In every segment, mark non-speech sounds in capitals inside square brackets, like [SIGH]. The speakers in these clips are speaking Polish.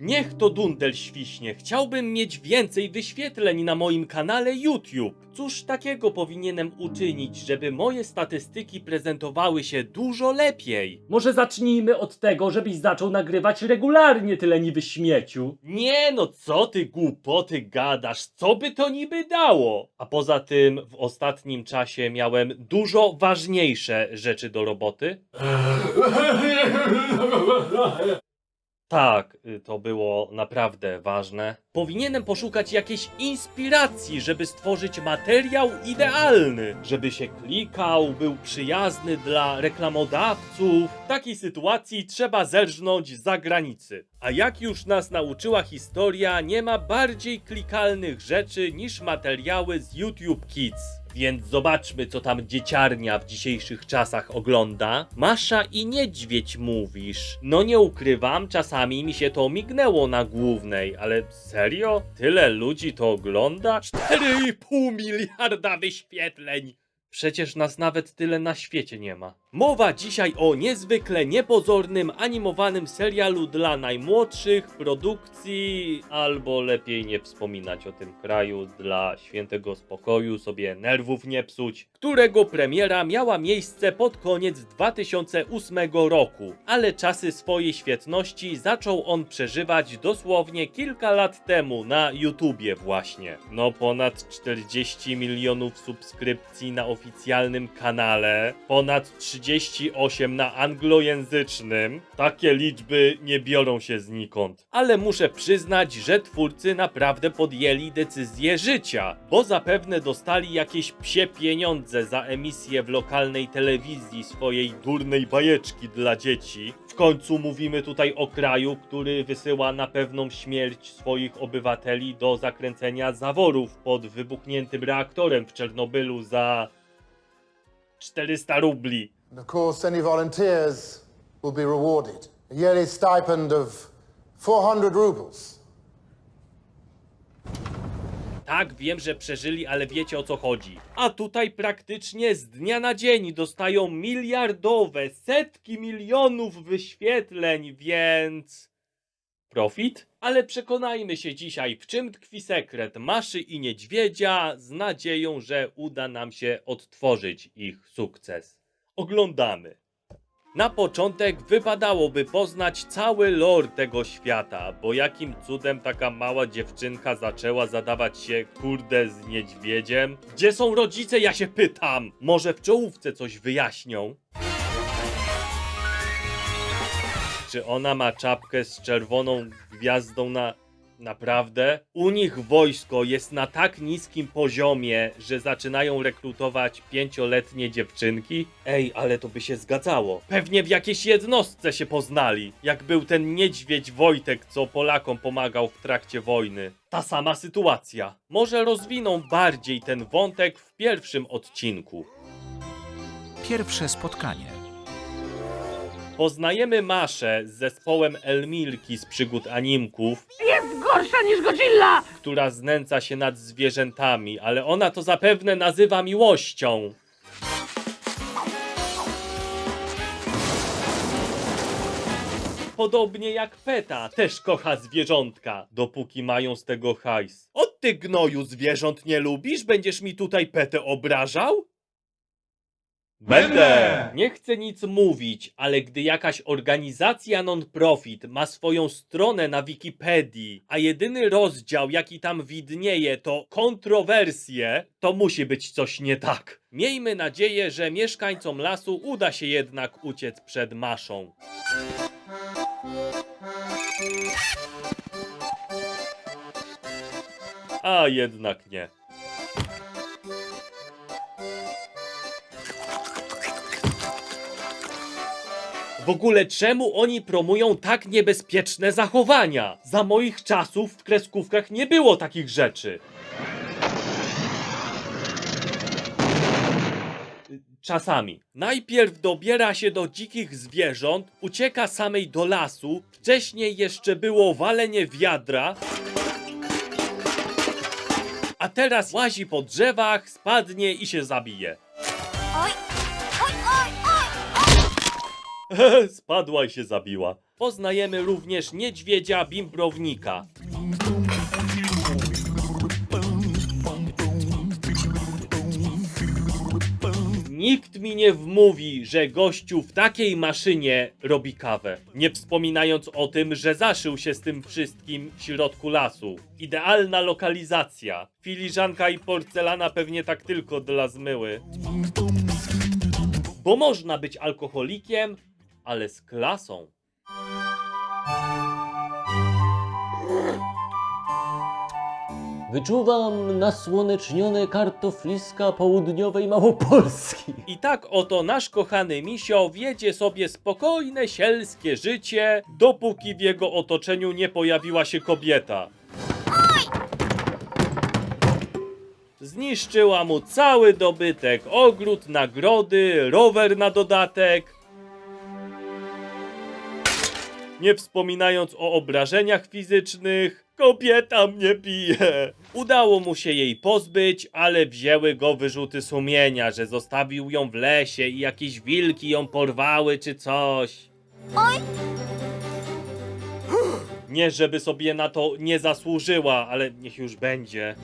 Niech to dundel świśnie, chciałbym mieć więcej wyświetleń na moim kanale YouTube. Cóż takiego powinienem uczynić, żeby moje statystyki prezentowały się dużo lepiej? Może zacznijmy od tego, żebyś zaczął nagrywać regularnie, ty leniwy śmieciu. Nie no, co ty głupoty gadasz, co by to niby dało? A poza tym w ostatnim czasie miałem dużo ważniejsze rzeczy do roboty. [LAUGHS] Tak, y, to było naprawdę ważne. Powinienem poszukać jakiejś inspiracji, żeby stworzyć materiał idealny, żeby się klikał, był przyjazny dla reklamodawców. W takiej sytuacji trzeba zerżnąć za granicy. A jak już nas nauczyła historia, nie ma bardziej klikalnych rzeczy niż materiały z YouTube Kids. Więc zobaczmy, co tam dzieciarnia w dzisiejszych czasach ogląda. Masza i niedźwiedź mówisz. No nie ukrywam, czasami mi się to mignęło na głównej, ale serio? Tyle ludzi to ogląda? 4,5 miliarda wyświetleń! Przecież nas nawet tyle na świecie nie ma. Mowa dzisiaj o niezwykle niepozornym animowanym serialu dla najmłodszych produkcji, albo lepiej nie wspominać o tym kraju dla świętego spokoju, sobie nerwów nie psuć, którego premiera miała miejsce pod koniec 2008 roku, ale czasy swojej świetności zaczął on przeżywać dosłownie kilka lat temu na YouTubie właśnie. No ponad 40 milionów subskrypcji na oficjalnym kanale, ponad 38 na anglojęzycznym. Takie liczby nie biorą się znikąd. Ale muszę przyznać, że twórcy naprawdę podjęli decyzję życia, bo zapewne dostali jakieś psie pieniądze za emisję w lokalnej telewizji swojej durnej bajeczki dla dzieci. W końcu mówimy tutaj o kraju, który wysyła na pewną śmierć swoich obywateli do zakręcenia zaworów pod wybuchniętym reaktorem w Czernobylu za 400 rubli. And of course, any volunteers will be rewarded. A yearly stipend of 400 rubles. Tak, wiem, że przeżyli, ale wiecie o co chodzi. A tutaj praktycznie z dnia na dzień dostają miliardowe, setki milionów wyświetleń, więc. Profit? Ale przekonajmy się dzisiaj, w czym tkwi sekret Maszy i Niedźwiedzia, z nadzieją, że uda nam się odtworzyć ich sukces. Oglądamy. Na początek wypadałoby poznać cały lore tego świata, bo jakim cudem taka mała dziewczynka zaczęła zadawać się kurde z niedźwiedziem? Gdzie są rodzice, ja się pytam? Może w czołówce coś wyjaśnią? Czy ona ma czapkę z czerwoną gwiazdą na... Naprawdę? U nich wojsko jest na tak niskim poziomie, że zaczynają rekrutować pięcioletnie dziewczynki? Ej, ale to by się zgadzało. Pewnie w jakiejś jednostce się poznali, jak był ten niedźwiedź Wojtek, co Polakom pomagał w trakcie wojny. Ta sama sytuacja. Może rozwiną bardziej ten wątek w pierwszym odcinku. Pierwsze spotkanie. Poznajemy Maszę z zespołem Elmilki z przygód animków, Jest gorsza niż Godzilla! która znęca się nad zwierzętami, ale ona to zapewne nazywa miłością. Podobnie jak Peta, też kocha zwierzątka, dopóki mają z tego hajs. O ty gnoju zwierząt nie lubisz? Będziesz mi tutaj Petę obrażał? Będę! Nie chcę nic mówić, ale gdy jakaś organizacja non-profit ma swoją stronę na Wikipedii, a jedyny rozdział, jaki tam widnieje, to kontrowersje, to musi być coś nie tak. Miejmy nadzieję, że mieszkańcom lasu uda się jednak uciec przed maszą. A jednak nie. W ogóle czemu oni promują tak niebezpieczne zachowania? Za moich czasów w kreskówkach nie było takich rzeczy. Czasami. Najpierw dobiera się do dzikich zwierząt, ucieka samej do lasu, wcześniej jeszcze było walenie wiadra, a teraz łazi po drzewach, spadnie i się zabije. Oj! [LAUGHS] Spadła i się zabiła. poznajemy również niedźwiedzia bimbrownika. Nikt mi nie wmówi, że gościu w takiej maszynie robi kawę. Nie wspominając o tym, że zaszył się z tym wszystkim w środku lasu. Idealna lokalizacja. Filiżanka i porcelana pewnie tak tylko dla zmyły. Bo można być alkoholikiem, ale z klasą. Wyczuwam nasłonecznione kartofliska południowej Małopolski. I tak oto nasz kochany misio wiedzie sobie spokojne, sielskie życie, dopóki w jego otoczeniu nie pojawiła się kobieta. Zniszczyła mu cały dobytek, ogród, nagrody, rower na dodatek. Nie wspominając o obrażeniach fizycznych, kobieta mnie bije. Udało mu się jej pozbyć, ale wzięły go wyrzuty sumienia, że zostawił ją w lesie i jakieś wilki ją porwały czy coś. Nie, żeby sobie na to nie zasłużyła, ale niech już będzie.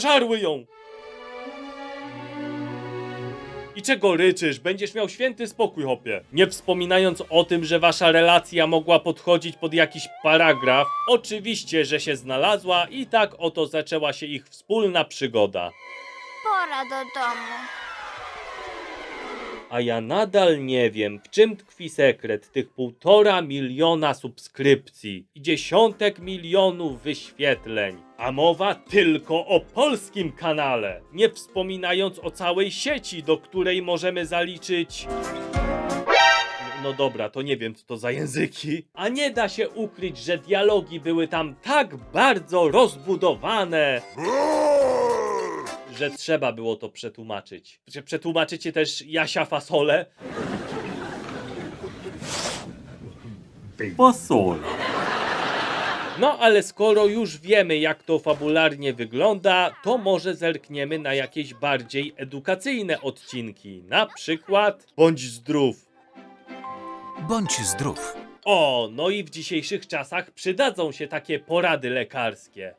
Zeżarły ją! I czego ryczysz? Będziesz miał święty spokój, hopie. Nie wspominając o tym, że wasza relacja mogła podchodzić pod jakiś paragraf. Oczywiście, że się znalazła i tak oto zaczęła się ich wspólna przygoda. Pora do domu. A ja nadal nie wiem, w czym tkwi sekret tych półtora miliona subskrypcji i dziesiątek milionów wyświetleń. A mowa tylko o polskim kanale, nie wspominając o całej sieci, do której możemy zaliczyć. No dobra, to nie wiem, co to za języki. A nie da się ukryć, że dialogi były tam tak bardzo rozbudowane, że trzeba było to przetłumaczyć. Czy przetłumaczycie też Jasia Fasole? Fasole. No ale skoro już wiemy jak to fabularnie wygląda, to może zerkniemy na jakieś bardziej edukacyjne odcinki. Na przykład Bądź zdrów. Bądź zdrów. O, no i w dzisiejszych czasach przydadzą się takie porady lekarskie.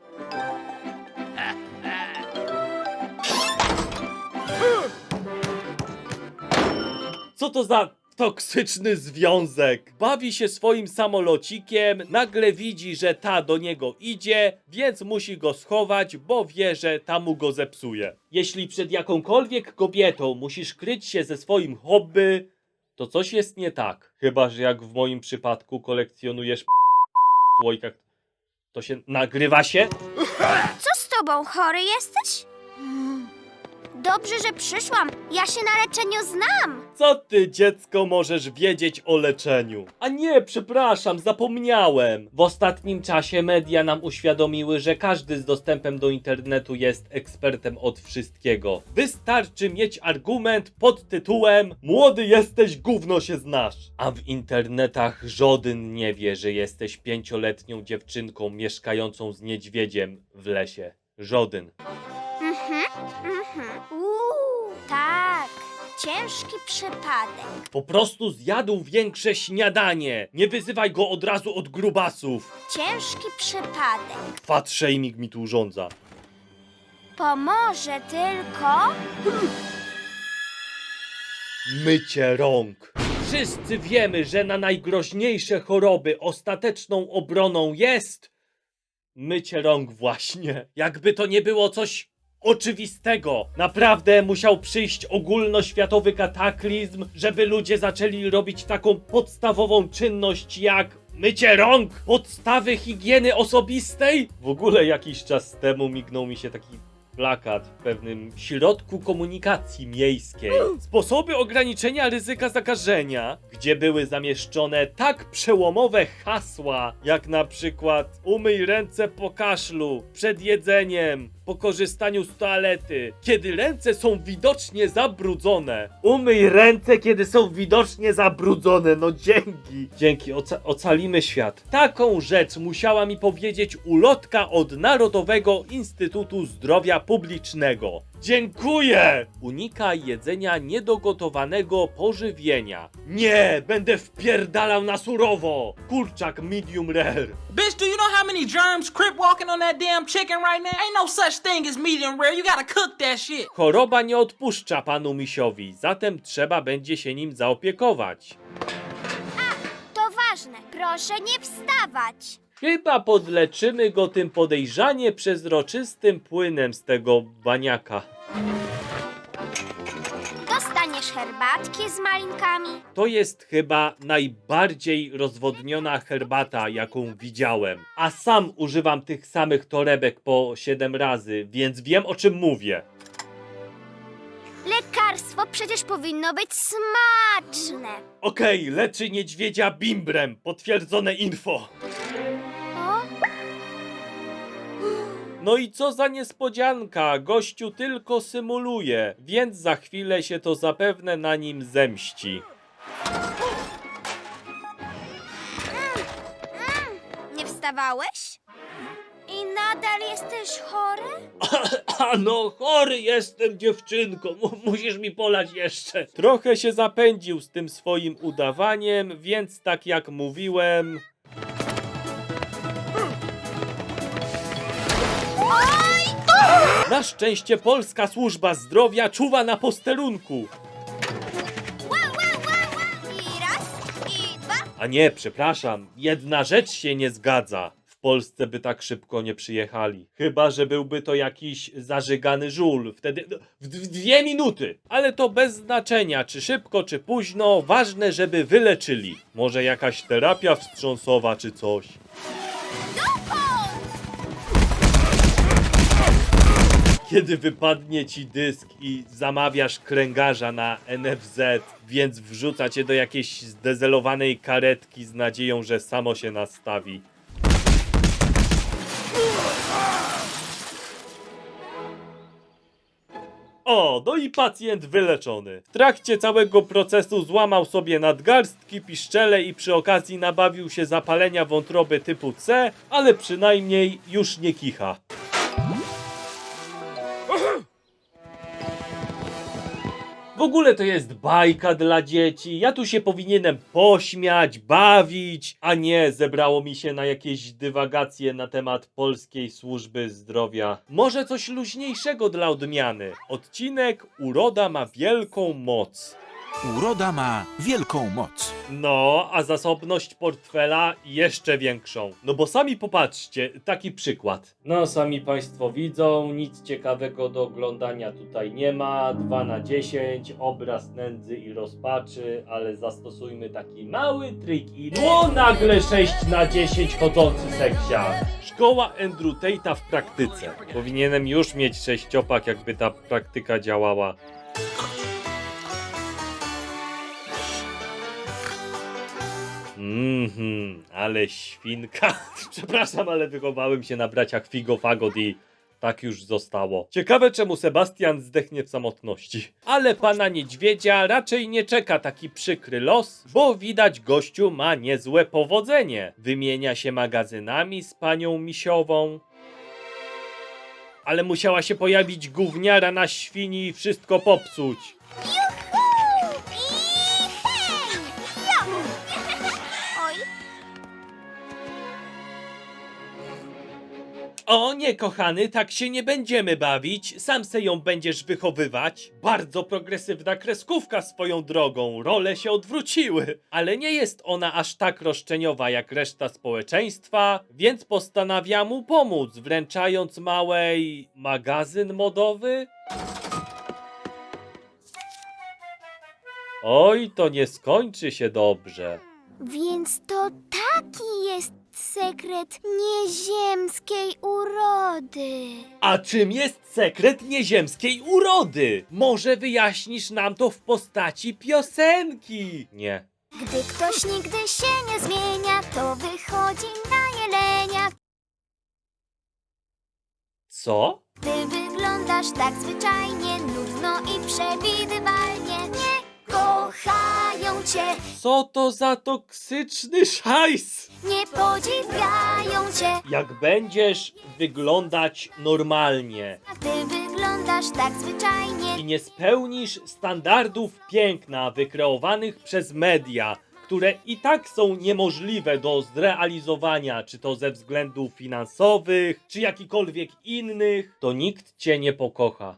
Co to za toksyczny związek? Bawi się swoim samolocikiem, nagle widzi, że ta do niego idzie, więc musi go schować, bo wie, że ta mu go zepsuje. Jeśli przed jakąkolwiek kobietą musisz kryć się ze swoim hobby, to coś jest nie tak. Chyba, że jak w moim przypadku kolekcjonujesz słoikach, to się nagrywa się? Co z tobą, chory jesteś? Dobrze, że przyszłam. Ja się na leczeniu znam. Co ty, dziecko, możesz wiedzieć o leczeniu? A nie, przepraszam, zapomniałem. W ostatnim czasie media nam uświadomiły, że każdy z dostępem do internetu jest ekspertem od wszystkiego. Wystarczy mieć argument pod tytułem Młody jesteś, gówno się znasz. A w internetach żaden nie wie, że jesteś pięcioletnią dziewczynką mieszkającą z niedźwiedziem w lesie. Żaden. Mhm. Uuu, tak. Ciężki przypadek. Po prostu zjadł większe śniadanie. Nie wyzywaj go od razu od grubasów. Ciężki przypadek. Fat shaming mi tu urządza. Pomoże tylko... Mycie rąk. Wszyscy wiemy, że na najgroźniejsze choroby ostateczną obroną jest mycie rąk właśnie. Jakby to nie było coś oczywistego. Naprawdę musiał przyjść ogólnoświatowy kataklizm, żeby ludzie zaczęli robić taką podstawową czynność jak mycie rąk, podstawy higieny osobistej. W ogóle jakiś czas temu mignął mi się taki plakat w pewnym środku komunikacji miejskiej. Sposoby ograniczenia ryzyka zakażenia, gdzie były zamieszczone tak przełomowe hasła, jak na przykład umyj ręce po kaszlu, przed jedzeniem, po korzystaniu z toalety, kiedy ręce są widocznie zabrudzone. Umyj ręce, kiedy są widocznie zabrudzone. No dzięki. Dzięki, oca ocalimy świat. Taką rzecz musiała mi powiedzieć ulotka od Narodowego Instytutu Zdrowia Publicznego. Dziękuję! Unikaj jedzenia niedogotowanego pożywienia. Nie, będę wpierdalał na surowo. Kurczak medium rare. Bitch, do you know how many germs crip walking on that damn chicken right now? Ain't no such thing as medium rare. You gotta cook that shit. Choroba nie odpuszcza panu misiowi, zatem trzeba będzie się nim zaopiekować. To ważne. Proszę nie wstawać. Chyba podleczymy go tym podejrzanie przezroczystym płynem z tego baniaka. Dostaniesz herbatki z malinkami. To jest chyba najbardziej rozwodniona herbata, jaką widziałem. A sam używam tych samych torebek po 7 razy, więc wiem o czym mówię. Lekarstwo przecież powinno być smaczne. Okej, leczy niedźwiedzia bimbrem. Potwierdzone info. No i co za niespodzianka, gościu tylko symuluje, więc za chwilę się to zapewne na nim zemści. nie wstawałeś? I nadal jesteś chory? A [CLEARS THROAT] no, chory jestem, dziewczynko, mu- musisz mi polać jeszcze. Trochę się zapędził z tym swoim udawaniem, więc tak jak mówiłem... Na szczęście polska służba zdrowia czuwa na posterunku. Wow, wow, wow, wow. I raz, i dwa. A nie, przepraszam, jedna rzecz się nie zgadza. W Polsce by tak szybko nie przyjechali. Chyba, że byłby to jakiś zażygany żul. Wtedy no, w, w dwie minuty. Ale to bez znaczenia, czy szybko, czy późno. Ważne, żeby wyleczyli. Może jakaś terapia wstrząsowa, czy coś. Kiedy wypadnie ci dysk i zamawiasz kręgarza na NFZ, więc wrzuca cię do jakiejś zdezelowanej karetki z nadzieją, że samo się nastawi. O, no i pacjent wyleczony. W trakcie całego procesu złamał sobie nadgarstki, piszczele i przy okazji nabawił się zapalenia wątroby typu C, ale przynajmniej już nie kicha. W ogóle to jest bajka dla dzieci. Ja tu się powinienem pośmiać, bawić, a nie zebrało mi się na jakieś dywagacje na temat polskiej służby zdrowia. Może coś luźniejszego dla odmiany. Odcinek Uroda ma wielką moc. Uroda ma wielką moc. No, a zasobność portfela jeszcze większą. No bo sami popatrzcie, taki przykład. No, sami Państwo widzą, nic ciekawego do oglądania tutaj nie ma. 2 na 10, obraz nędzy i rozpaczy, ale zastosujmy taki mały trik i no nagle 6 na 10 chodzący seksia. Szkoła Andrew Tate'a w praktyce. Powinienem już mieć sześciopak, jakby ta praktyka działała. Mhm, ale świnka. [LAUGHS] Przepraszam, ale wychowałem się na braciach Figo Fagot i tak już zostało. Ciekawe, czemu Sebastian zdechnie w samotności. Ale pana niedźwiedzia raczej nie czeka taki przykry los, bo widać gościu ma niezłe powodzenie. Wymienia się magazynami z panią misiową. Ale musiała się pojawić gówniara na świni i wszystko popsuć. O nie, kochany, tak się nie będziemy bawić. Sam se ją będziesz wychowywać. Bardzo progresywna kreskówka swoją drogą. Role się odwróciły. Ale nie jest ona aż tak roszczeniowa jak reszta społeczeństwa, więc postanawia mu pomóc, wręczając małej magazyn modowy. Oj, to nie skończy się dobrze. więc to taki jest sekret nieziemskiej urody? A czym jest sekret nieziemskiej urody? Może wyjaśnisz nam to w postaci piosenki? Nie. Gdy ktoś nigdy się nie zmienia, to wychodzi na jelenia. Co? Ty wyglądasz tak zwyczajnie, nudno i przewidywalnie. Nie kochają cię, Co to za toksyczny szajs? nie podziwiają cię. Jak będziesz wyglądać normalnie Gdy wyglądasz tak zwyczajnie, i nie spełnisz standardów piękna wykreowanych przez media, które i tak są niemożliwe do zrealizowania, czy to ze względów finansowych, czy jakikolwiek innych, to nikt cię nie pokocha.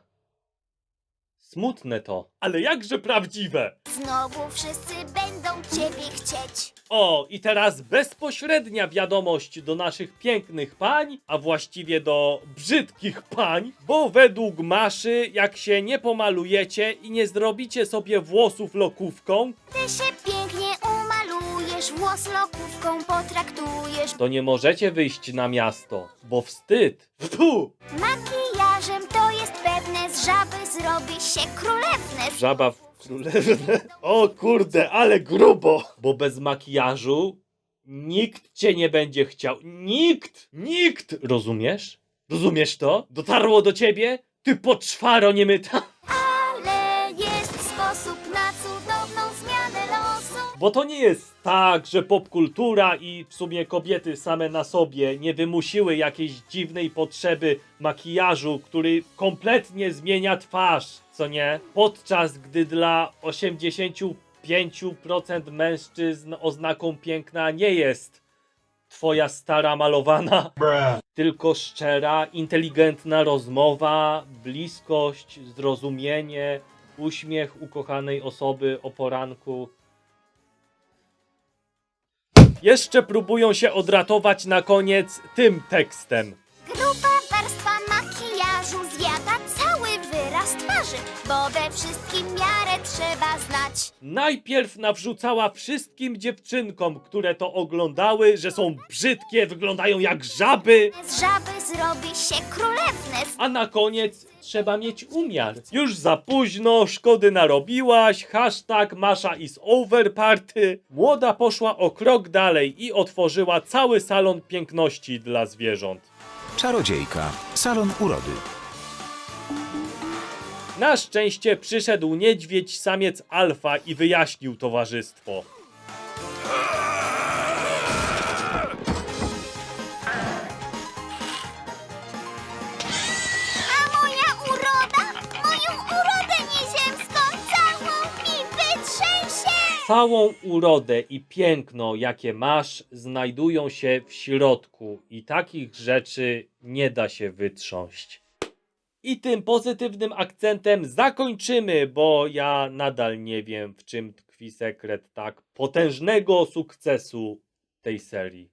Smutne to, ale jakże prawdziwe. znowu wszyscy będą ciebie chcieć. O, i teraz bezpośrednia wiadomość do naszych pięknych pań, a właściwie do brzydkich pań, bo według Maszy, jak się nie pomalujecie i nie zrobicie sobie włosów lokówką, Ty się pięknie umalujesz, włos lokówką potraktujesz. to nie możecie wyjść na miasto, bo wstyd. Tu! Makijażem jest pewne, z żaby zrobi się królewne. Żaba w królewne. O kurde, ale grubo! Bo bez makijażu nikt cię nie będzie chciał. Nikt! Nikt! Rozumiesz? Rozumiesz to? Dotarło do ciebie? Ty poczwaro niemyta! Bo to nie jest tak, że popkultura i w sumie kobiety same na sobie nie wymusiły jakiejś dziwnej potrzeby makijażu, który kompletnie zmienia twarz, co nie? Podczas gdy dla 85% mężczyzn oznaką piękna nie jest twoja stara malowana, tylko szczera, inteligentna rozmowa, bliskość, zrozumienie, uśmiech ukochanej osoby o poranku. Jeszcze próbują się odratować na koniec tym tekstem. Gruba warstwa makijażu zjada cały wyraz twarzy, bo we wszystkim miarę Najpierw nawrzucała wszystkim dziewczynkom, które to oglądały, że są brzydkie, wyglądają jak żaby, Z żaby zrobi się królewne. a na koniec trzeba mieć umiar. Już za późno, szkody narobiłaś, hashtag Masza is over party. Młoda poszła o krok dalej i otworzyła cały salon piękności dla zwierząt. Czarodziejka. Salon urody. Na szczęście przyszedł niedźwiedź samiec alfa i wyjaśnił towarzystwo. A moja uroda, moją urodę nieziemską, całą mi wytrzęsie. Całą urodę i piękno, jakie masz, znajdują się w środku i takich rzeczy nie da się wytrząść. I tym pozytywnym akcentem zakończymy, bo ja nadal nie wiem, w czym tkwi sekret tak potężnego sukcesu tej serii.